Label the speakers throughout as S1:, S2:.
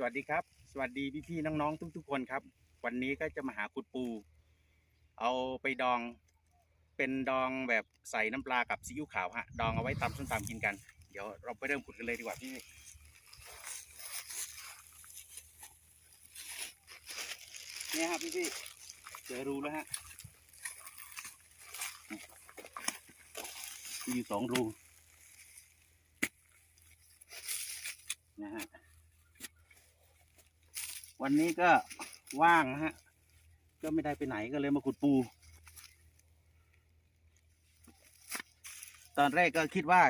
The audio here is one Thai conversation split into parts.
S1: สวัสดีครับ สวัสดีพี่ๆน้องๆทุก ๆ คนครับ วันนี้ก็จะมาหาขุดปู เอาไปดอง เป็นดองแบบใส่น้ำปลากับซีอิ๊วขาวฮะ ดองเอาไว้ตำส้มตำกินกัน เดี๋ยวเราไปเริ่มขุดกันเลยดีกว่าพี่เนี่ยครับพี่ๆเจอรูแล้วฮะ มีอยู่สองรู นะฮะ วันนี้ก็ว่างนะฮะ ก็ไม่ได้ไปไหนก็เลยมาขุดปู ตอนแรกก็คิดว่า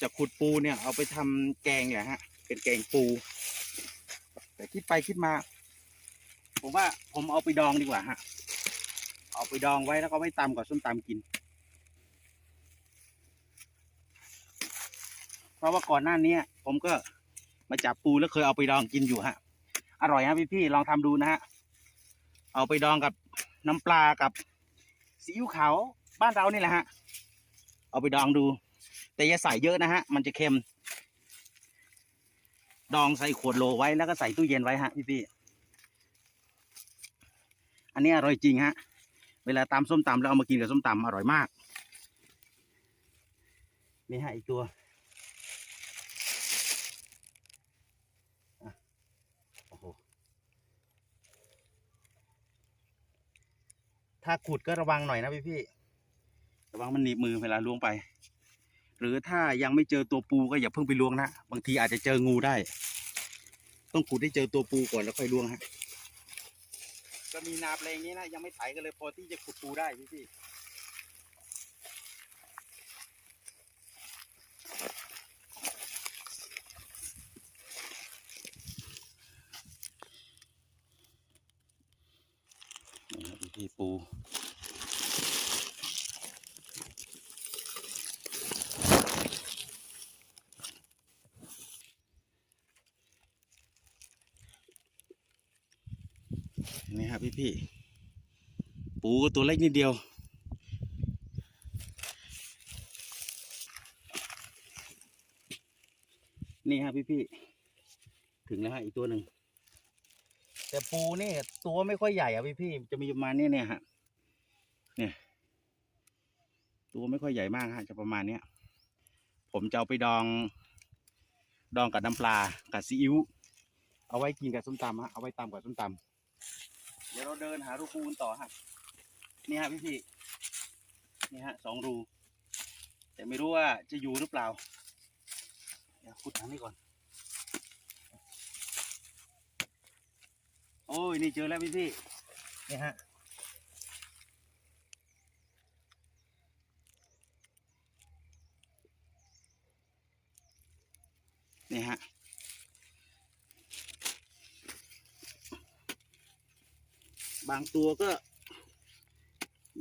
S1: จะขุดปูเนี่ย เอาไปทำแกงเนี่ยฮะ เป็นแกงปู แต่คิดไปคิดมา ผมว่าผมเอาไปดองดีกว่าฮะ เอาไปดองไว้แล้วก็ไว้ตำกับส้มตำกิน เพราะว่าก่อนหน้านี้ผมก็มาจับปูแล้วเคยเอาไปดองกินอยู่ฮะ อร่อยฮะพี่พี่ลองทำดูนะฮะ เอาไปดองกับน้ำปลากับซีอิ๊วขาวบ้านเรานี่แหละฮะ เอาไปดองดู แต่อย่าใส่เยอะนะฮะ มันจะเค็ม ดองใส่ขวดโหลไว้แล้วก็ใส่ตู้เย็นไว้ฮะพี่พี่อันนี้อร่อยจริงฮะ เวลาตำส้มตำแล้วเอามากินกับส้มตำอร่อยมาก นี่ฮะอีกตัว โอ้โห ถ้าขุดก็ระวังหน่อยนะพี่พี่ๆระวังมันหนีบมือเวลาล้วงไป หรือถ้ายังไม่เจอตัวปูก็อย่าเพิ่งไปล้วงนะ บางทีอาจจะเจองูได้ ต้องขุดให้เจอตัวปูก่อนแล้วค่อยล้วงฮะก็มีนาเปลงนี้นะยังไม่ไถกันเลยพอที่จะขุดปูได้พี่พี่นี่ครับพี่พี่ ปูนี่ครับพี่พี่ปูก็ตัวเล็กนิดเดียวนี่ครับพี่พี่ถึงแล้วฮะอีกตัวหนึ่ง แต่ปูนี่ตัวไม่ค่อยใหญ่อะพี่พี่ๆจะมีประมาณนี้เนี่ยฮะเนี่ยตัวไม่ค่อยใหญ่มากฮะจะประมาณเนี้ยผมจะเอาไปดอง ดองกับน้ำปลากับซีอิ๊วเอาไว้กินกับส้มตำฮะเอาไว้ตำกับส้มตำเดี๋ยวเราเดินหารูปูนต่อฮะนี่ฮะพี่พี่ๆนี่ฮะสองรู แต่ไม่รู้ว่าจะอยู่หรือเปล่า เดี๋ยวขุดทางนี้ก่อน โอ้ยนี่เจอแล้วพี่พี่ๆนี่ฮะนี่ฮะบางตัวก็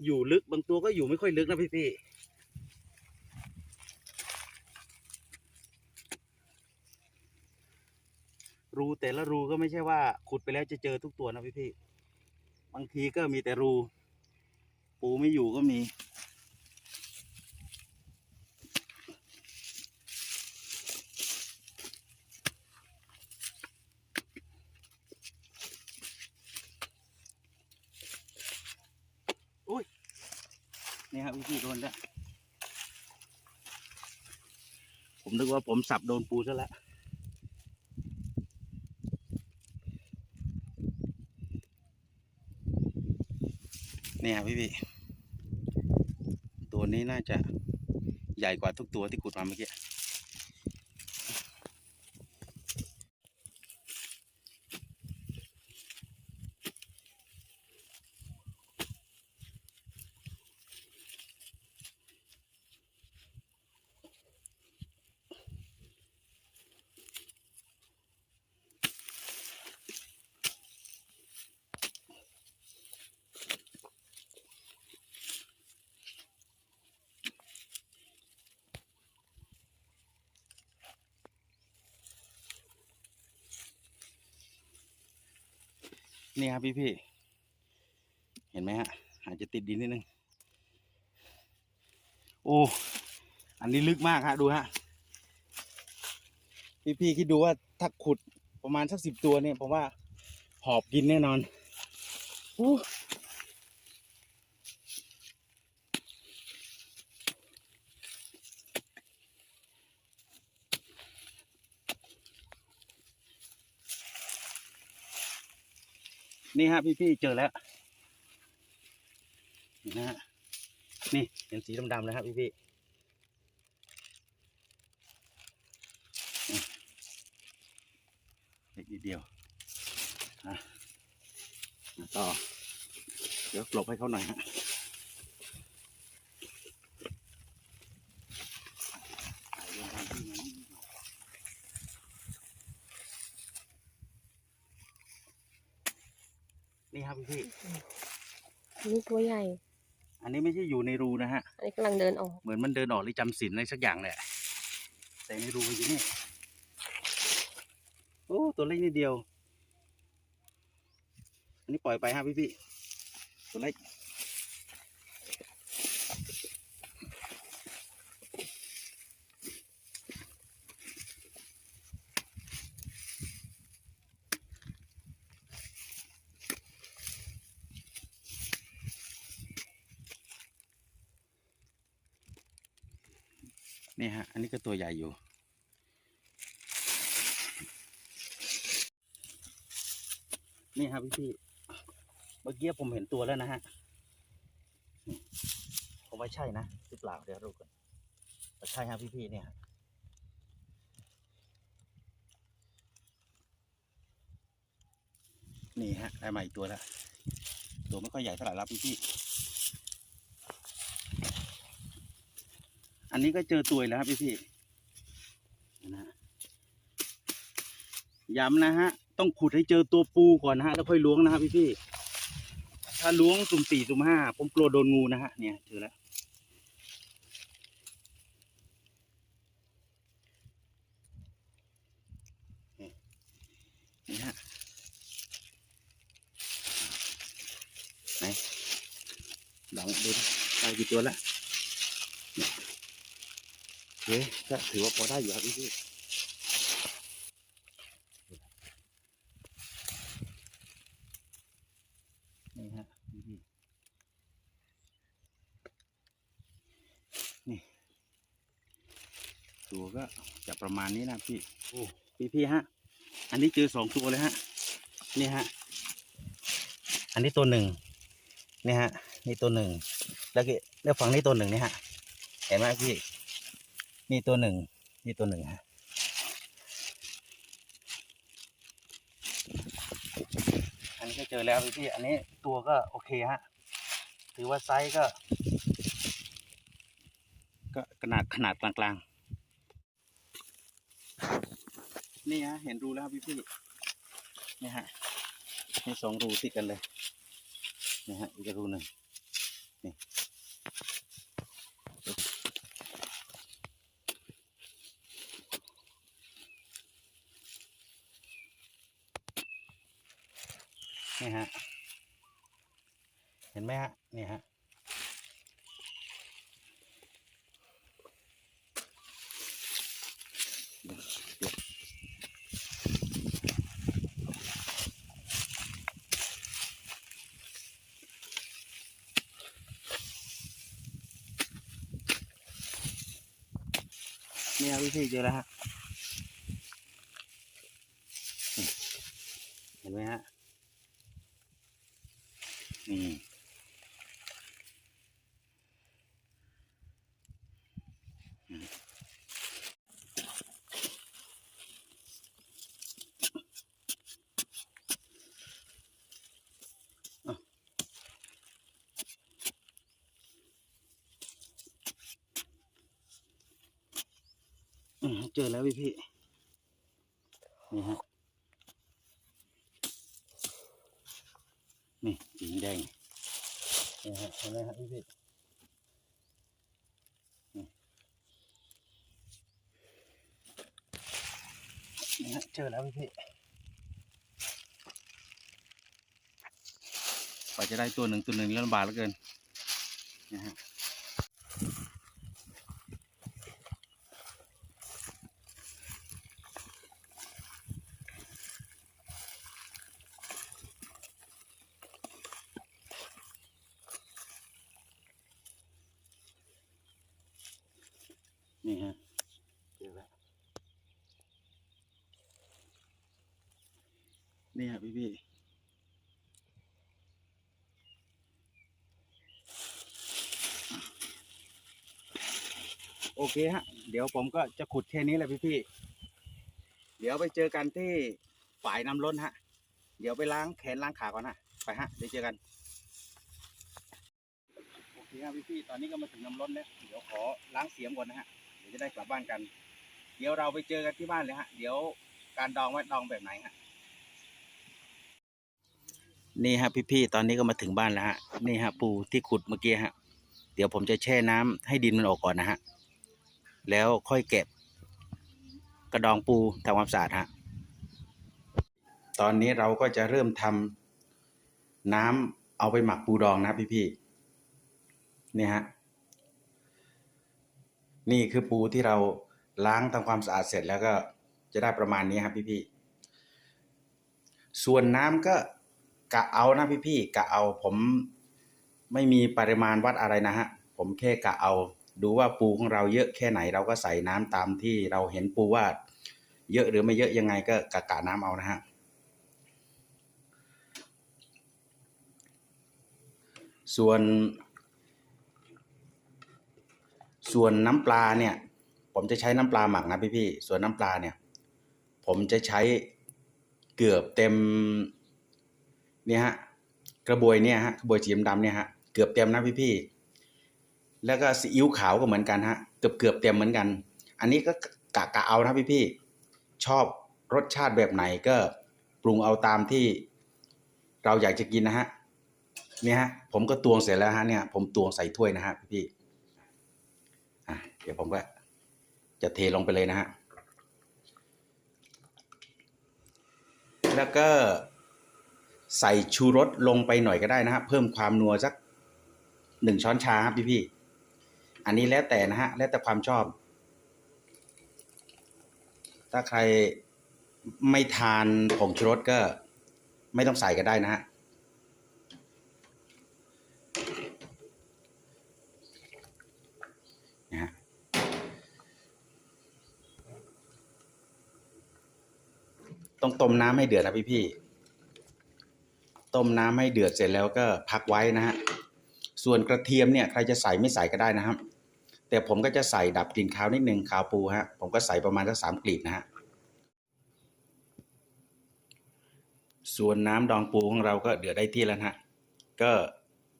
S1: อยู่ลึกบางตัวก็อยู่ไม่ค่อยลึกนะพี่พี่ๆรูแต่ละรู ก็ไม่ใช่ว่าขุดไปแล้วจะเจอทุกตัวนะพี่พี่ๆบางทีก็มีแต่รู ปูไม่อยู่ก็มี อุ้ย นี่ครับพี่พี่โดนแล้ว ผมนึกว่าผมสับโดนปูซะแล้ว เนี่ยพี่พี่ตัวนี้น่าจะใหญ่กว่าทุกตัวที่ขุดมาเมื่อกี้ นี่ครับพี่พี่เห็นไหมฮะอาจจะติดดินนิดนึงโอ้อันนี้ลึกมากฮะดูฮะพี่พี่คิดดูว่าถ้าขุดประมาณสักสิบตัวเนี่ยผมว่าหอบกินแน่นอนอู้ นี่ฮะพี่ๆเจอแล้วนะฮะนี่เห็นสีดำๆนะครับพี่ๆเล็กนิดเดียวอะต่อ เดี๋ยวกลบให้เขาหน่อยฮะ นี่ครับ พี่
S2: อันนี้ตัวใหญ่
S1: ๆอันนี้ไม่ใช่อยู่ในรูนะฮะ
S2: อันนี้กำลังเดินออก
S1: เหมือนมันเดินออกหรือจำศีลอะไรสักอย่างแหละ แต่ในรูมันอยู่นี่ โอ้ ตัวเล็กนิดเดียว อันนี้ปล่อยไปฮะพี่พี่ๆตัวเล็ก ก็ตัวใหญ่อยู่ นี่ครับพี่พี่ๆเมื่อกี้ผมเห็นตัวแล้วนะฮะผมว่าใช่นะหรือเปล่าเดี๋ยวรู้กันแต่ใช่ฮะพี่พี่ๆเนี่ยนี่ฮะได้มาอีกตัวแล้ว ตัวไม่ค่อยใหญ่เท่าไหร่แล้วพี่พี่ อันนี้ก็เจอตัวแล้วครับพี่พี่นะย้ำนะฮะ ต้องขุดให้เจอตัวปูก่อนนะฮะ แล้วค่อยล้วงนะครับพี่พี่ถ้าล้วงสุ่มสี่สุ่มห้าผมกลัวโดนงูนะฮะ เนี่ยเจอแล้วนี่ฮะไหนลองดูได้กี่ตัวแล้ว ก็ถือว่าพอได้อยู่ครับพี่พี่ๆนี่ฮะพี่พี่นี่ตัวก็จะประมาณนี้นะพี่โอ้พี่พี่ฮะ อันนี้เจอสองตัวเลยฮะ นี่ฮะ อันนี้ตัวหนึ่งนี่ฮะ นี่ตัวหนึ่ง แล้วก็แล้วฝั่งนี้ตัวหนึ่งนี่ฮะ เห็นไหมพี่ นี่ตัวหนึ่งนี่ตัวหนึ่งฮะอันนี้ก็เจอแล้วพี่พี่ อันนี้ตัวก็โอเคฮะ ถือว่าไซส์ก็ ก็ขนาดขนาดกลางๆ นี่ฮะ เห็นรูแล้วพี่พี่นี่ฮะนี่สองรูติดกันเลย นี่ฮะ อีกรูหนึ่งนี่ นี่ฮะ เห็นไหมฮะ นี่ฮะนี่ครับพี่พี่เจอแล้วฮะ เห็นไหมฮะ เจอแล้วพี่พี่นี่ฮะ นี่สีแดงนี่ฮะเห็นไหมครับพี่พี่นี่ฮะเจอแล้วพี่พี่กว่าจะได้ตัวหนึ่งตัวหนึ่งลำบากเหลือเกินนะฮะ นี่ฮะเจอแล้ว นี่ฮะพี่พี่โอเคฮะ เดี๋ยวผมก็จะขุดแค่นี้แหละพี่พี่เดี๋ยวไปเจอกันที่ฝ่ายน้ำล้นฮะ เดี๋ยวไปล้างแขนล้างขาก่อนฮะ ไปฮะ เดี๋ยวเจอกัน โอเคครับพี่พี่ตอนนี้ก็มาถึงน้ำล้นแล้ว เดี๋ยวขอล้างเสียงก่อนนะฮะ เดี๋ยวจะได้กลับบ้านกัน เดี๋ยวเราไปเจอกันที่บ้านเลยฮะ เดี๋ยวการดองว่าดองแบบไหนฮะ นี่ฮะพี่พี่ๆตอนนี้ก็มาถึงบ้านแล้วฮะนี่ฮะปูที่ขุดเมื่อกี้ฮะเดี๋ยวผมจะแช่น้ำให้ดินมันออกก่อนนะฮะแล้วค่อยเก็บ กระดองปูทำความสะอาดฮะตอนนี้เราก็จะเริ่มทำน้ำเอาไปหมักปูดองนะพี่พี่ๆนี่ฮะนี่คือปูที่เราล้างทำความสะอาดเสร็จแล้วก็จะได้ประมาณนี้ครับพี่พี่ๆส่วนน้ำก็ กะเอานะพี่พี่ๆกะเอาผมไม่มีปริมาณวัดอะไรนะฮะ ผมแค่กะเอา ดูว่าปูของเราเยอะแค่ไหนเราก็ใส่น้ำตามที่เราเห็นปูว่า เยอะหรือไม่เยอะยังไงก็กะกะน้ำเอานะฮะส่วน ส่วนน้ำปลาเนี่ย ผมจะใช้น้ำปลาหมักนะพี่พี่ๆส่วนน้ำปลาเนี่ย ผมจะใช้เกือบเต็ม เนี่ยฮะกระบวยเนี่ยฮะกระบวยสีดำเนี่ยฮะเกือบเต็มนะพี่พี่แล้วก็ซีอิ๊วขาวก็เหมือนกันฮะเกือบเกือบเต็มเหมือนกัน อันนี้ก็กะกะเอานะพี่พี่ชอบรสชาติแบบไหนก็ปรุงเอาตามที่เราอยากจะกินนะฮะเนี่ยฮะผมก็ตวงเสร็จแล้วฮะเนี่ยผมตวงใส่ถ้วยนะฮะพี่พี่อะเดี๋ยวผมก็จะเทลงไปเลยนะฮะแล้วก็ ใส่ชูรสลงไปหน่อยก็ได้นะฮะเพิ่มความนัวสักหนึ่งช้อนชาครับพี่พี่อันนี้แล้วแต่นะฮะแล้วแต่ความชอบ ถ้าใครไม่ทานผงชูรสก็ ไม่ต้องใส่ก็ได้นะฮะนะฮะต้องต้มน้ำให้เดือดนะพี่พี่ ต้มน้ำให้เดือดเสร็จแล้วก็พักไว้นะฮะส่วนกระเทียมเนี่ยใครจะใส่ไม่ใส่ก็ได้นะครับ แต่ผมก็จะใส่ดับกลิ่นคาวนิดนึงคาวปูฮะผมก็ใส่ประมาณสักสามกลีบนะฮะส่วนน้ำดองปูของเราก็เดือดได้ที่แล้วฮะก็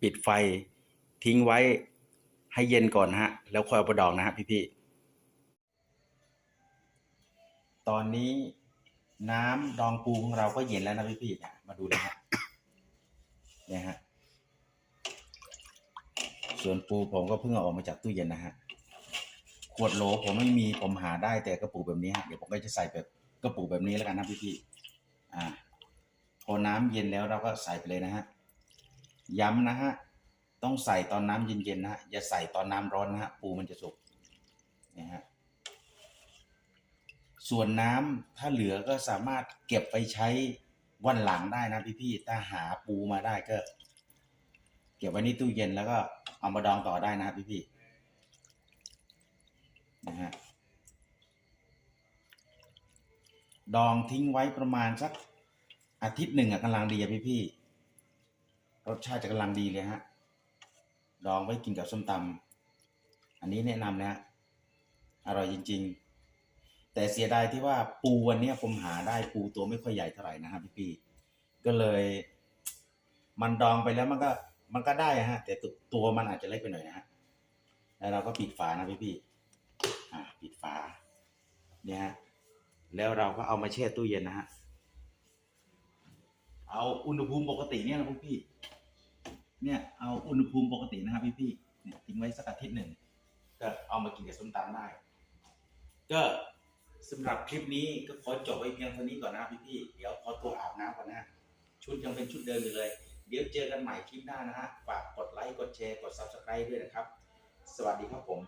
S1: ปิดไฟทิ้งไว้ให้เย็นก่อนฮะ แล้วค่อยเอาไปดองนะฮะพี่ๆตอนนี้น้ำดองปูของเราก็เย็นแล้วนะพี่ๆเนี่ยมาดูนะฮะ นี่ยฮะ ส่วนปูผมก็เพิ่งเอาออกมาจากตู้เย็นนะฮะ ขวดโหลผมไม่มีผมหาได้แต่กระปุกแบบนี้ฮะ เดี๋ยวผมก็จะใส่แบบกระปุกแบบนี้แล้วกันนะพี่ๆอ่า พอน้ำเย็นแล้วเราก็ใส่ไปเลยนะฮะ ย้ำนะฮะ ต้องใส่ตอนน้ำเย็นๆนะฮะ อย่าใส่ตอนน้ำร้อนนะฮะ ปูมันจะสุกนี่ยฮะส่วนน้ำถ้าเหลือก็สามารถเก็บไปใช้ วันหลังได้นะพี่ๆถ้าหาปูมาได้ก็ เก็บไว้ในตู้เย็นแล้วก็เอามาดองต่อได้นะพี่ๆนะฮะดองทิ้งไว้ประมาณสักอาทิตย์หนึ่งอะกำลังดีอะพี่ๆรสชาติจะกำลังดีเลยฮะ ดองไว้กินกับส้มตำอันนี้แนะนำนะฮะอร่อยจริง ๆ แต่เสียดายที่ว่าปูวันนี้ผมหาได้ปูตัวไม่ค่อยใหญ่เท่าไหร่นะครับพี่พี่ก็เลย มันดองไปแล้วมันก็ มันก็ได้ฮะ แต่ตัวมันอาจจะเล็กไปหน่อยนะฮะแล้วเราก็ปิดฝานะพี่พี่อ่า ปิดฝา เนี่ยฮะแล้วเราก็เอามาแช่ตู้เย็นนะฮะเอาอุณหภูมิปกติเนี่ยนะพี่พี่เนี่ยเอาอุณหภูมิปกตินะครับพี่พี่เนี่ยทิ้งไว้สักอาทิตย์หนึ่งก็เอามากินกับส้มตำได้ ก็ สำหรับคลิปนี้ก็ขอจบไว้เพียงเท่านี้ก่อนนะพี่ๆเดี๋ยวขอตัวอาบน้ำก่อนนะชุดยังเป็นชุดเดิมอยู่เลย เดี๋ยวเจอกันใหม่คลิปหน้านะฮะฝากกดไลค์กดแชร์กด Subscribe ด้วยนะครับ สวัสดีครับผม